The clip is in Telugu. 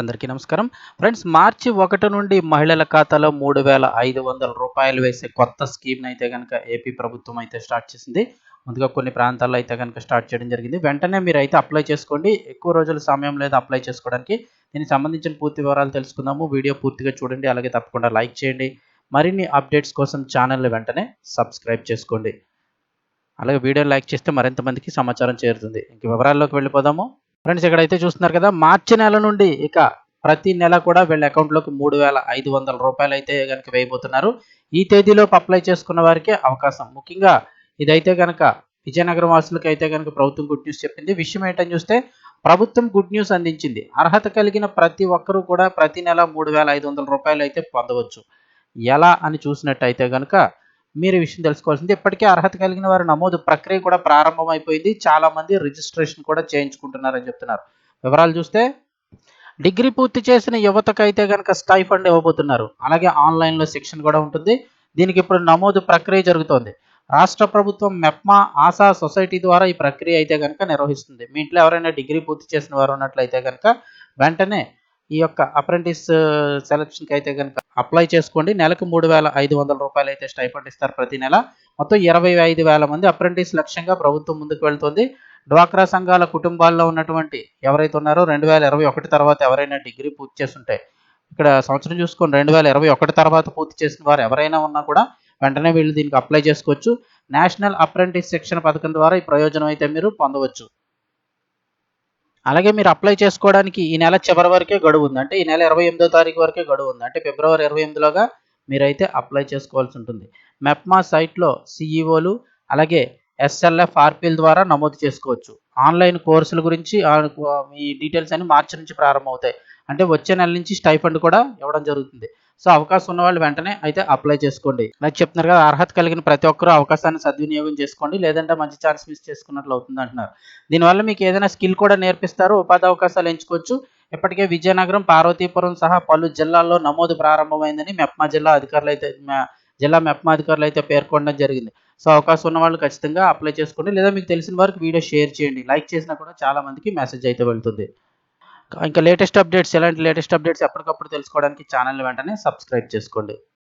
అందరికీ నమస్కారం. ఫ్రెండ్స్ మార్చి ఒకటి నుండి మహిళల ఖాతాలో మూడు వేల ఐదు వందల రూపాయలు వేసే కొత్త స్కీమ్ని అయితే కనుక ఏపీ ప్రభుత్వం అయితే స్టార్ట్ చేసింది. ముందుగా కొన్ని ప్రాంతాల్లో అయితే కనుక స్టార్ట్ చేయడం జరిగింది. వెంటనే మీరు అయితే అప్లై చేసుకోండి. ఎక్కువ రోజుల సమయం లేదు అప్లై చేసుకోవడానికి. దీనికి సంబంధించిన పూర్తి వివరాలు తెలుసుకుందాము. వీడియో పూర్తిగా చూడండి. అలాగే తప్పకుండా లైక్ చేయండి. మరిన్ని అప్డేట్స్ కోసం ఛానల్ని వెంటనే సబ్స్క్రైబ్ చేసుకోండి. అలాగే వీడియో లైక్ చేస్తే మరింత మందికి సమాచారం చేరుతుంది. ఇంక వివరాల్లోకి వెళ్ళిపోదాము. ఫ్రెండ్స్ ఇక్కడైతే చూస్తున్నారు కదా మార్చి నెల నుండి ఇక ప్రతి నెల కూడా వీళ్ళ అకౌంట్లోకి మూడు వేల ఐదు వందల రూపాయలు అయితే కనుక వేయబోతున్నారు. ఈ తేదీలోపు అప్లై చేసుకున్న వారికి అవకాశం. ముఖ్యంగా ఇదైతే కనుక విజయనగరం వాసులకు అయితే కనుక ప్రభుత్వం గుడ్ న్యూస్ చెప్పింది. విషయం ఏంటని చూస్తే ప్రభుత్వం గుడ్ న్యూస్ అందించింది. అర్హత కలిగిన ప్రతి ఒక్కరూ కూడా ప్రతి నెల మూడు వేల ఐదు వందల రూపాయలు అయితే పొందవచ్చు. ఎలా అని చూసినట్టయితే కనుక మీరు విషయం తెలుసుకోవాల్సింది. ఇప్పటికే అర్హత కలిగిన వారి నమోదు ప్రక్రియ కూడా ప్రారంభమైపోయింది. చాలా మంది రిజిస్ట్రేషన్ కూడా చేయించుకుంటున్నారని చెప్తున్నారు. వివరాలు చూస్తే డిగ్రీ పూర్తి చేసిన యువతకైతే కనుక స్టైఫండ్ ఇవ్వబోతున్నారు. అలాగే ఆన్లైన్లో శిక్షణ కూడా ఉంటుంది. దీనికి ఇప్పుడు నమోదు ప్రక్రియ జరుగుతోంది. రాష్ట్ర ప్రభుత్వం మెప్మా ఆశా సొసైటీ ద్వారా ఈ ప్రక్రియ అయితే కనుక నిర్వహిస్తుంది. మీ ఇంట్లో ఎవరైనా డిగ్రీ పూర్తి చేసిన వారు ఉన్నట్లయితే కనుక వెంటనే ఈ యొక్క అప్రెంటిస్ సెలక్షన్కి uh, అయితే కనుక అప్లై చేసుకోండి. నెలకు మూడు వేల ఐదు వందల రూపాయలు అయితే స్టైఫండ్ ఇస్తారు ప్రతి నెల. మొత్తం ఇరవై ఐదు వేల మంది అప్రెంటిస్ లక్ష్యంగా ప్రభుత్వం ముందుకు వెళ్తుంది. డ్వాక్రా సంఘాల కుటుంబాల్లో ఉన్నటువంటి ఎవరైతే ఉన్నారో రెండు వేల ఇరవై ఒకటి తర్వాత ఎవరైనా డిగ్రీ పూర్తి చేస్తుంటే ఇక్కడ సంవత్సరం చూసుకొని రెండు వేల ఇరవై ఒకటి తర్వాత పూర్తి చేసిన వారు ఎవరైనా ఉన్నా కూడా వెంటనే వీళ్ళు దీనికి అప్లై చేసుకోవచ్చు. నేషనల్ అప్రెంటిస్ శిక్షణ పథకం ద్వారా ఈ ప్రయోజనం అయితే మీరు పొందవచ్చు. అలాగే మీరు అప్లై చేసుకోవడానికి ఈ నెల చివరి వరకే గడువు ఉంది. అంటే ఈ నెల ఇరవై ఎనిమిదో తారీఖు వరకే గడువు ఉంది. అంటే ఫిబ్రవరి ఇరవై ఎనిమిదిలోగా మీరైతే అప్లై చేసుకోవాల్సి ఉంటుంది. మెప్మా సైట్లో సిఈఓలు అలాగే ఎస్ఎల్ఎఫ్ ఆర్పిఎల్ ద్వారా నమోదు చేసుకోవచ్చు. ఆన్లైన్ కోర్సుల గురించి ఈ డీటెయిల్స్ అన్ని మార్చి నుంచి ప్రారంభమవుతాయి. అంటే వచ్చే నెల నుంచి స్టైఫండ్ కూడా ఇవ్వడం జరుగుతుంది. సో అవకాశం ఉన్న వాళ్ళు వెంటనే అయితే అప్లై చేసుకోండి. నాకు చెప్తున్నారు కదా అర్హత కలిగిన ప్రతి ఒక్కరూ అవకాశాన్ని సద్వినియోగం చేసుకోండి లేదంటే మంచి ఛాన్స్ మిస్ చేసుకున్నట్లు అవుతుంది అంటున్నారు. దీనివల్ల మీకు ఏదైనా స్కిల్ కూడా నేర్పిస్తారు ఉపాధి అవకాశాలు ఎంచుకోవచ్చు. ఇప్పటికే విజయనగరం పార్వతీపురం సహా పలు జిల్లాల్లో నమోదు ప్రారంభమైందని మెప్మా జిల్లా అధికారులు అయితే జిల్లా మెప్మా అధికారులు అయితే పేర్కొనడం జరిగింది. సో అవకాశం ఉన్న వాళ్ళు ఖచ్చితంగా అప్లై చేసుకోండి. లేదా మీకు తెలిసిన వారికి వీడియో షేర్ చేయండి. లైక్ చేసినా కూడా చాలా మందికి మెసేజ్ అయితే వెళ్తుంది. ఇంకా లేటెస్ట్ అప్డేట్స్ ఎలాంటి లేటెస్ట్ అప్డేట్స్ ఎప్పటికప్పుడు తెలుసుకోవడానికి ఛానల్ వెంటనే సబ్స్క్రైబ్ చేసుకోండి.